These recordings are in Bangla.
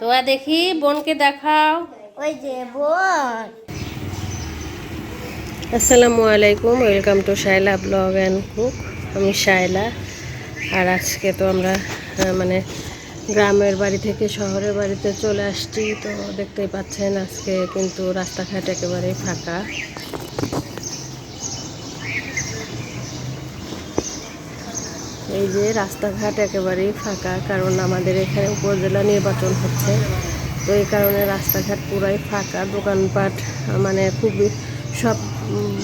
তোয়া দেখি বোনকে দেখাও। ওই যে বোন। আসসালামু আলাইকুম welcome to Shayla blog and cook. আমি শায়লা আর আজকে তো আমরা মানে গ্রামের বাড়ি থেকে শহরের বাড়িতে চলে আসছি। তো দেখতেই পাচ্ছেন আজকে কিন্তু রাস্তাঘাট একেবারেই ফাঁকা। এই যে রাস্তাঘাট একেবারেই ফাঁকা, কারণ আমাদের এখানে উপজেলা নির্বাচন হচ্ছে। তো এই কারণে রাস্তাঘাট পুরাই ফাঁকা, দোকানপাট মানে খুবই সব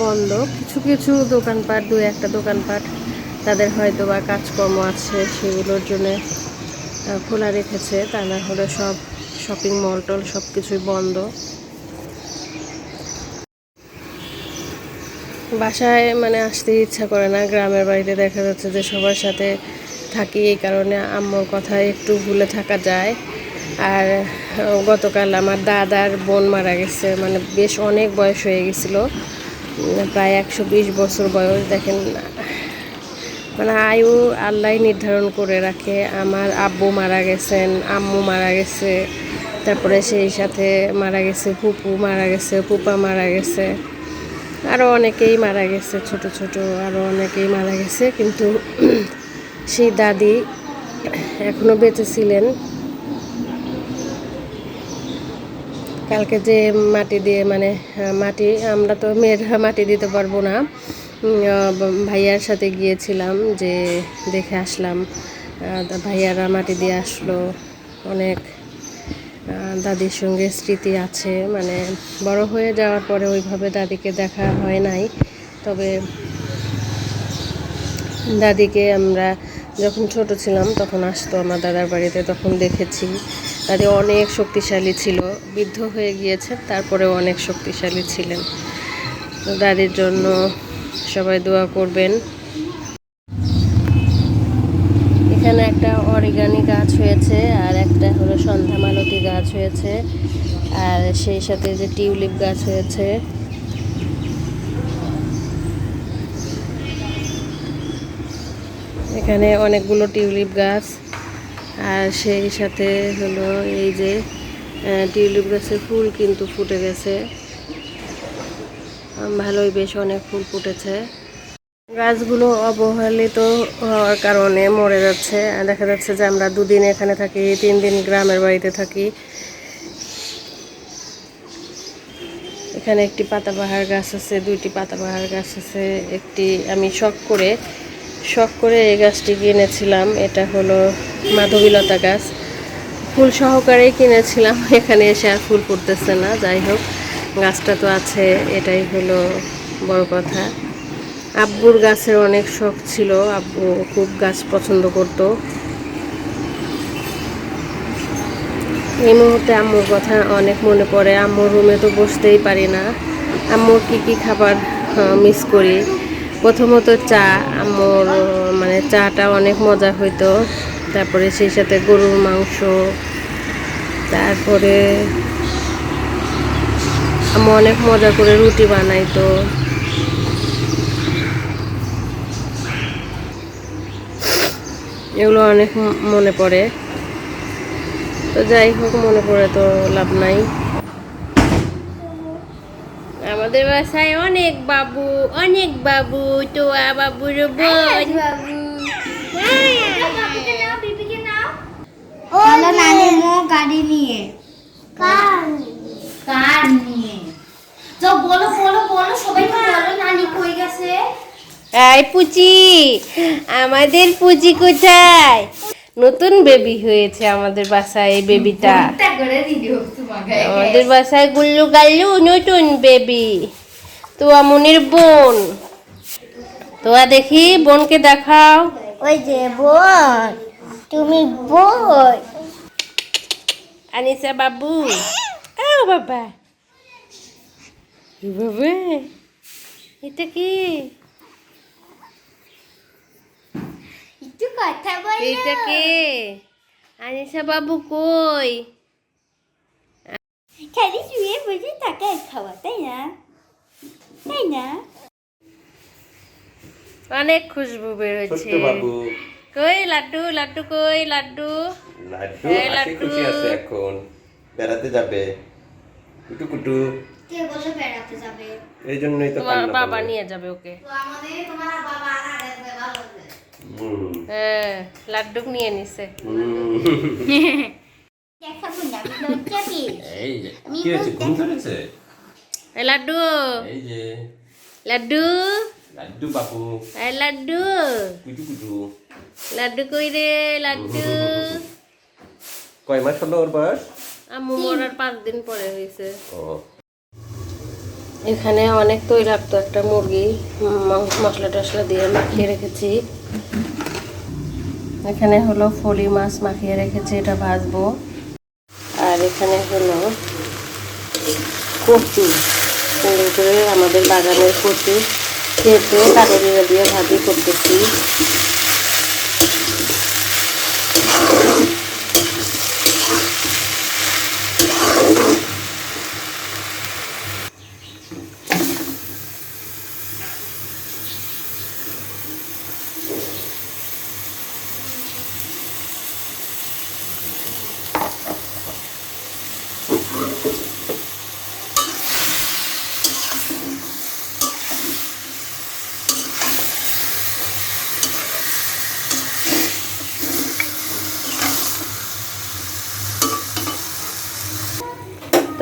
বন্ধ। কিছু কিছু দোকানপাট দু একটা দোকানপাট, তাদের হয়তো বা কাজকর্ম আছে সেগুলোর জন্য খোলা রেখেছে। তা না হলে সব শপিং মল টল সব কিছুই বন্ধ। বাসায় মানে আসতে ইচ্ছা করে না। গ্রামের বাড়িতে দেখা যাচ্ছে যে সবার সাথে থাকি, এই কারণে আম্মুর কথা একটু ভুলে থাকা যায়। আর গতকাল আমার দাদার বোন মারা গেছে মানে বেশ অনেক বয়স হয়ে গেছিল। প্রায় একশো বিশ বছর বয়স। দেখেন মানে আয়ু আল্লাহ নির্ধারণ করে রাখে। আমার আব্বু মারা গেছেন, আম্মু মারা গেছে, তারপরে সেই সাথে মারা গেছে, ফুপু মারা গেছে পুপা মারা গেছে। আরও অনেকেই মারা গেছে, ছোট ছোট আরও অনেকেই মারা গেছে, কিন্তু সেই দাদি এখনও বেঁচে ছিলেন। কালকে যে মাটি দিয়ে মানে মাটি, আমরা তো মেয়েরা মাটি দিতে পারব না। ভাইয়ার সাথে গিয়েছিলাম যে দেখে আসলাম। ভাইয়ারা মাটি দিয়ে আসলো, অনেক দাদির সঙ্গে স্মৃতি আছে মানে বড় হয়ে যাওয়ার পরে ওইভাবে দাদিকে দেখা হয় নাই। তবে দাদিকে আমরা যখন ছোট ছিলাম তখন আসতো আমার দাদার বাড়িতে, তখন দেখেছি। দাদি অনেক শক্তিশালী ছিল, বৃদ্ধ হয়ে গিয়েছেন তারপরেও অনেক শক্তিশালী ছিলেন। দাদির জন্য সবাই দোয়া করবেন এখানে একটা অরিগানি গাছ হয়েছে আর একটা হলো সন্ধ্যা মালতী গাছ হয়েছে। আর সেই সাথে যে টিউলিপ গাছ হয়েছে। এখানে অনেকগুলো টিউলিপ গাছ। আর সেই সাথে হলো এই যে টিউলিপ গাছের ফুল কিন্তু ফুটে গেছে। ভালোই বেশ অনেক ফুল ফুটেছে। গাছগুলো অবহেলিত হওয়ার কারণে মরে যাচ্ছে। দেখা যাচ্ছে যে আমরা দুদিন এখানে থাকি তিন দিন গ্রামের বাড়িতে থাকি। এখানে একটি পাতাবাহার গাছ আছে, দুইটি পাতাবাহার গাছ আছে। একটি আমি শখ করে শখ করে এই গাছটি কিনেছিলাম। এটা হলো মাধবীলতা গাছ। ফুল সহকারেই কিনেছিলাম, এখানে এসে আর ফুল ফুটতেছে না। যাই হোক, গাছটা তো আছে, এটাই হলো বড় কথা। আব্বুর গাছের অনেক শখ ছিল। আব্বু খুব গাছ পছন্দ করত। এই মুহূর্তে আম্মুর কথা অনেক মনে পড়ে। আম্মুর রুমে তো বসতেই পারি না। আম্মুর কি কি খাবার মিস করি? প্রথমত চা। আম্মুর মানে চাটা অনেক মজা হইতো। তারপরে সেই সাথে গরুর মাংস। তারপরে আম্মু অনেক মজা করে রুটি বানাইতো। এগুলো অনেক মনে পড়ে। তো যাই হোক মনে পড়ে তো লাভ নাই। আমাদের বাসায় অনেক বাবু অনেক বাবু তো বাবুর বোন। চলো নানি মো গাড়ি নিয়ে। কার? কার নিয়ে? তো বলো বলো বলো সবাই বলো নানি কই গেছে? এই পুচি আমাদের পুচি কোথায়? নতুন বেবি হয়েছে আমাদের বাসায় এই বেবিটা আমাদের বাসায় গুল্লু গাল্লু নতুন বেবি তো আমনির বোন। তোয়া দেখি বোনকে দেখাও। ওই যে বোন তুমি বোন। আনিসা বাবু। ও বাবা। বাবা? এটা কি? একটু কথা বলো এটা কে আনিসা বাবু কই খালি শুয়ে বসে থাকে খাওয়া তাই না তাই না অনেক খুশবু বের হচ্ছে কই লাড্ডু লাড্ডু কই লাড্ডু লাড্ডু এই লাড্ডু। খুশি আছে এখন বেড়াতে যাবে কুটু কুটু কে বলে বেড়াতে যাবে এই জন্যই তো তোমার বাবা। নিয়ে যাবে ওকে তো আমাদের তোমার বাবা আর ভালো হ্যাঁ লাড্ডু নিয়ে নিছে। লাড্ডু। লাড্ডু। লাড্ডু বাপু। এই লাড্ডু। কুটু কুটু। লাড্ডু কই রে? লাড্ডু। কয় মাস হলো ওর বয়স? আম্মু মরার পাঁচ দিন পরে হয়েছে। ও। এখানে অনেক তৈলাক্ত একটা মুরগি মশলা টশলা দিয়ে মাখিয়ে রেখেছি। এখানে হলো ফলি মাছ মাখিয়ে রেখেছি, এটা ভাজবো। আর এখানে হলো কচু। করে আমাদের বাগানের কচু। কেটে কাটরিয়া দিয়ে ভাজি করতেছি।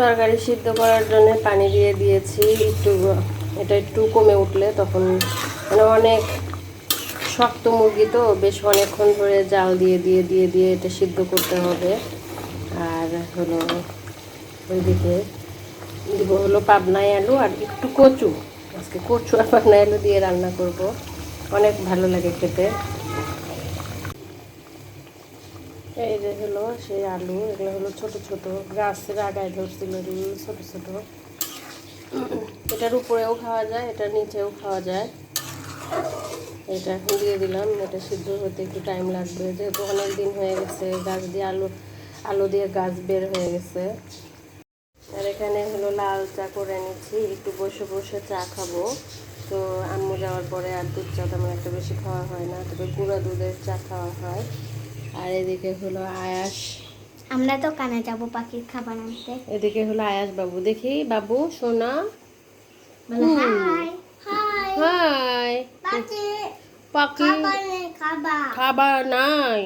তরকারি সিদ্ধ করার জন্য পানি দিয়ে দিয়েছি। একটু, এটা একটু কমে উঠলে তখন মানে অনেক শক্ত মুরগি তো, বেশ অনেকক্ষণ ধরে জাল দিয়ে দিয়ে দিয়ে দিয়ে এটা সিদ্ধ করতে হবে। আর হলো ওইদিকে দিব হলো পাবনাই আলু আর একটু কচু। আজকে কচু আর পাবনাই আলু দিয়ে রান্না করব। অনেক ভালো লাগে খেতে। এই যে হলো সেই আলু, এগুলো হলো ছোট ছোট, গাছের আগায় ধরছিল এগুলো ছোট ছোট। এটার উপরেও খাওয়া যায়, এটার নিচেও খাওয়া যায়। এটা এখন দিয়ে দিলাম, এটা সিদ্ধ হতে একটু টাইম লাগবে। যেহেতু অনেক দিন হয়ে গেছে, গাছ দিয়ে আলু আলু দিয়ে গাছ বের হয়ে গেছে। আর এখানে হলো লাল চা করে নিচ্ছি, একটু বসে বসে চা খাব। তো আম্মু যাওয়ার পরে আর দুধ চা তেমন একটা বেশি খাওয়া হয় না, তবে গুঁড়া দুধের চা খাওয়া হয়। আর এদিকে হলো আয়াস। আমরা তো কানে যাব পাখির খাবার আনতে। এদিকে হলো আয়াস বাবু। দেখি বাবু সোনা। Hi hi. হাই। পাখি পাখি খাবার খাবার। নাই।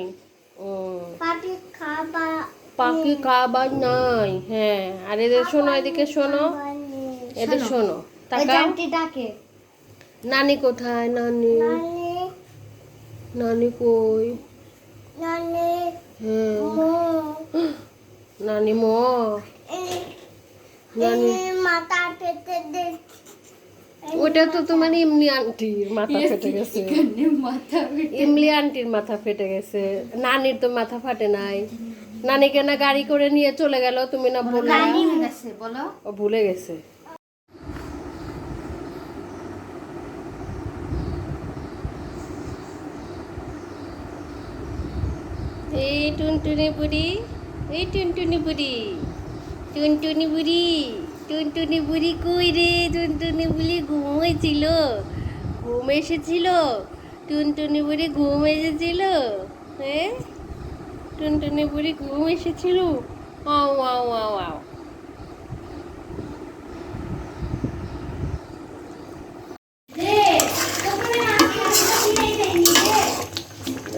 ও। পাখি খাবার পাখি খাবার নাই। হ্যাঁ। আর এদের শোনো এদিকে শোনো। এদের শোনো। তাকাও। ডাকে। নানি কোথায়? নানি। নানি কই? নানি মো নানি মাথা দে ওটা তো তোমার এমনি আন্টির মাথা ফেটে গেছে ইমলি আন্টির মাথা ফেটে গেছে নানির তো মাথা ফাটে নাই নানিকে না গাড়ি করে নিয়ে চলে গেল তুমি না বলো ও ভুলে গেছে এই টুনটুনি বুড়ি, এই টুনটুনি বুড়ি। টুনটুনি বুড়ি টুনটুনি বুড়ি কই রে? টুনটুনি বুড়ি ঘুমাইছিল ঘুম এসেছিল। টুনটুনি বুড়ি ঘুম এসেছিল। হ্যাঁ? টুনটুনি বুড়ি ঘুম এসেছিল। আও আও আও আও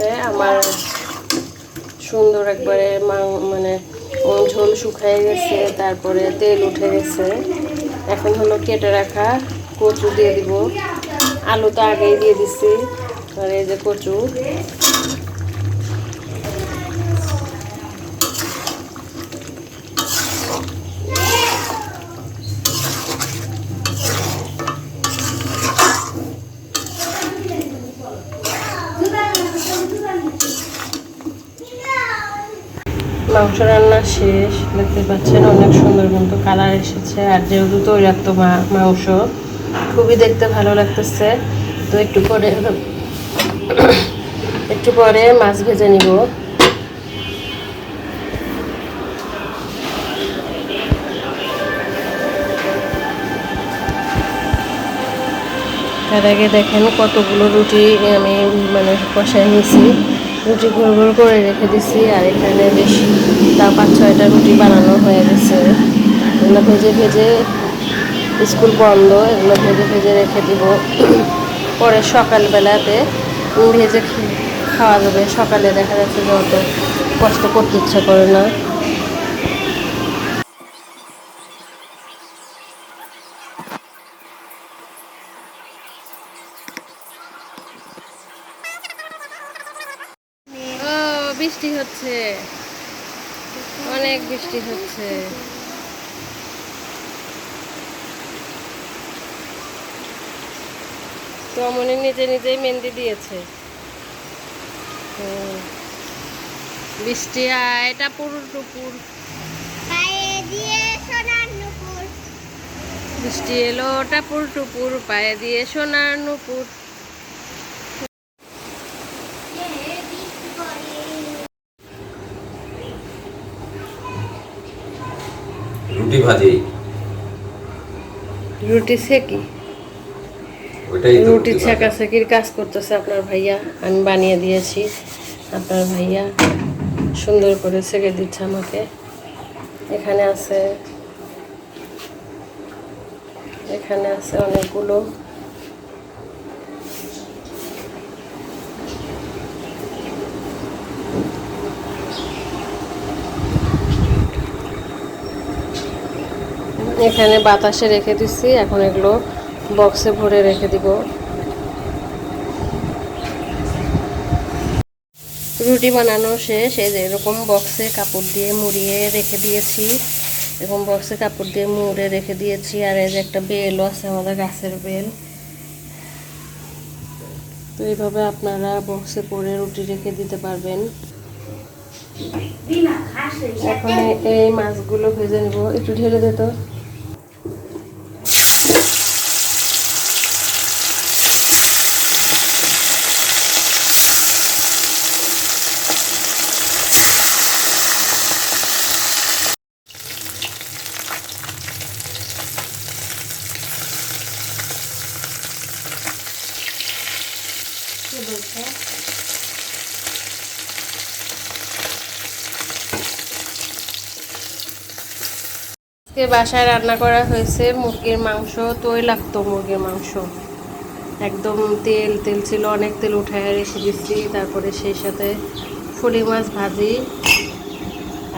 এ, আমার সুন্দর একবারে মা- মানে ঝোল শুকায় গেছে, তারপরে তেল উঠে গেছে। এখন হলো কেটে রাখা কচু দিয়ে দিব। আলু তো আগেই দিয়ে দিছি, আর এই যে কচু। মাংস রান্না শেষ, দেখতে পাচ্ছেন অনেক সুন্দর কিন্তু কালার এসেছে। আর যেহেতু তৈরাক্ত মা- মাংস, খুবই দেখতে ভালো লাগতেছে। তো একটু পরে একটু পরে মাছ ভেজে নিব। তার আগে দেখেন কতগুলো রুটি আমি মানে কষায় নিয়েছি। রুটি গোল গোল করে রেখে দিছি, আর এখানে বেশ তার পাঁচ ছয়টা রুটি বানানো হয়ে গেছে। এগুলো ভেজে ভেজে স্কুল বন্ধ, এগুলো ভেজে ভেজে রেখে দিব। পরে সকালবেলাতে ভেজে খাওয়া যাবে। সকালে দেখা যাচ্ছে যে অত কষ্ট করতে ইচ্ছা করে না ও বৃষ্টি হচ্ছে। অনেক বৃষ্টি হচ্ছে। তো অমনি নিজে নিজেই মেহেন্দি দিয়েছে। বৃষ্টি আয় টাপুর টুপুর দিয়ে সোনার নুপুর। বৃষ্টি এলো ওটা টাপুর টুপুর পায়ে দিয়ে সোনার নুপুর। ভাজি। রুটি সেকি রুটি। সেকির কাজ করতেছে আপনার ভাইয়া। আমি বানিয়ে দিয়েছি। আপনার ভাইয়া সুন্দর করে সেকে দিচ্ছে আমাকে। এখানে আছে এখানে আছে অনেকগুলো এখানে বাতাসে রেখে দিচ্ছি এখন এগুলো বক্সে ভরে রেখে দিব। রুটি বানানো শেষ এই যে এরকম বক্সে কাপড় দিয়ে মুড়িয়ে রেখে দিয়েছি। এরকম বক্সে কাপড় দিয়ে মুড়ে রেখে দিয়েছি আর এই যে একটা বেলও আছে আমাদের গাছের বেল। তো এইভাবে আপনারা বক্সে করে রুটি রেখে দিতে পারবেন। এখন এই- মাছগুলো ভেজে নেব। একটু ঢেলে দে তো আজকে বাসায় রান্না করা হয়েছে মুরগির মাংস তৈলাক্ত মুরগির মাংস। একদম তেল তেল ছিল অনেক তেল উঠায় রেখে দিচ্ছি তারপরে সেই সাথে ফুলি মাছ ভাজি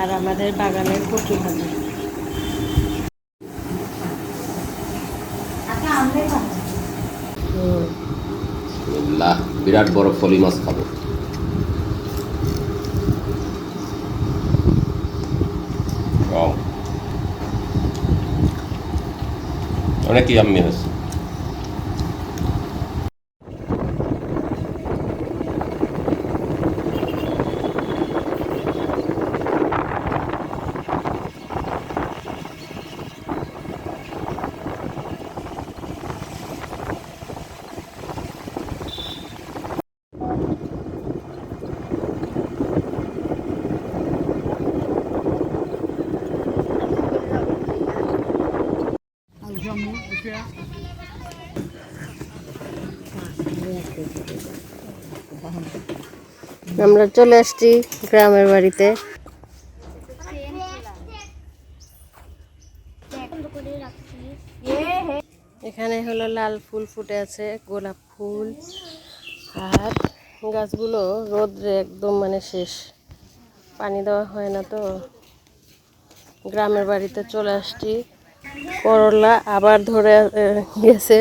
আর আমাদের বাগানের কচু ভাজি। বিসমিল্লাহ, বিরাট বড় ফলি মাছ খাব। অনেক ইয়াম্মি হয়েছে আমরা চলে আসছি গ্রামের বাড়িতে। এখানে হলো লাল ফুল ফুটে আছে, গোলাপ ফুল আর গাছগুলো রোদ্রে একদম মানে শেষ। পানি দেওয়া হয় না তো। গ্রামের বাড়িতে চলে আসছি। করলা আবার ধরে গেছে।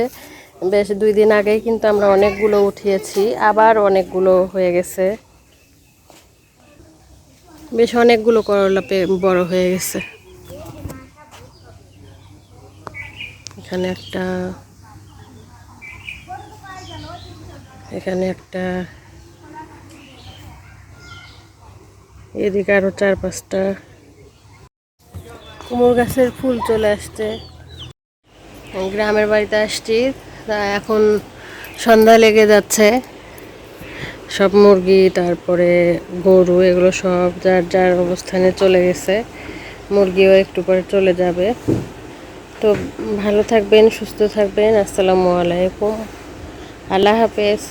বেশ দুই দিন আগেই কিন্তু আমরা অনেকগুলো উঠিয়েছি, আবার অনেকগুলো হয়ে গেছে। বেশ অনেকগুলো করলা বড় হয়ে গেছে। এখানে একটা এখানে একটা, এদিকে আরও চার পাঁচটা কুমড়ো গাছের ফুল চলে আসছে। গ্রামের বাড়িতে আসছি, তা এখন সন্ধ্যা লেগে যাচ্ছে। সব মুরগি, তারপরে গরু, এগুলো সব যার যার অবস্থানে চলে গেছে, মুরগিও একটু পরে চলে যাবে। তো ভালো থাকবেন, সুস্থ থাকবেন, আসসালামু আলাইকুম। আল্লাহ হাফেজ।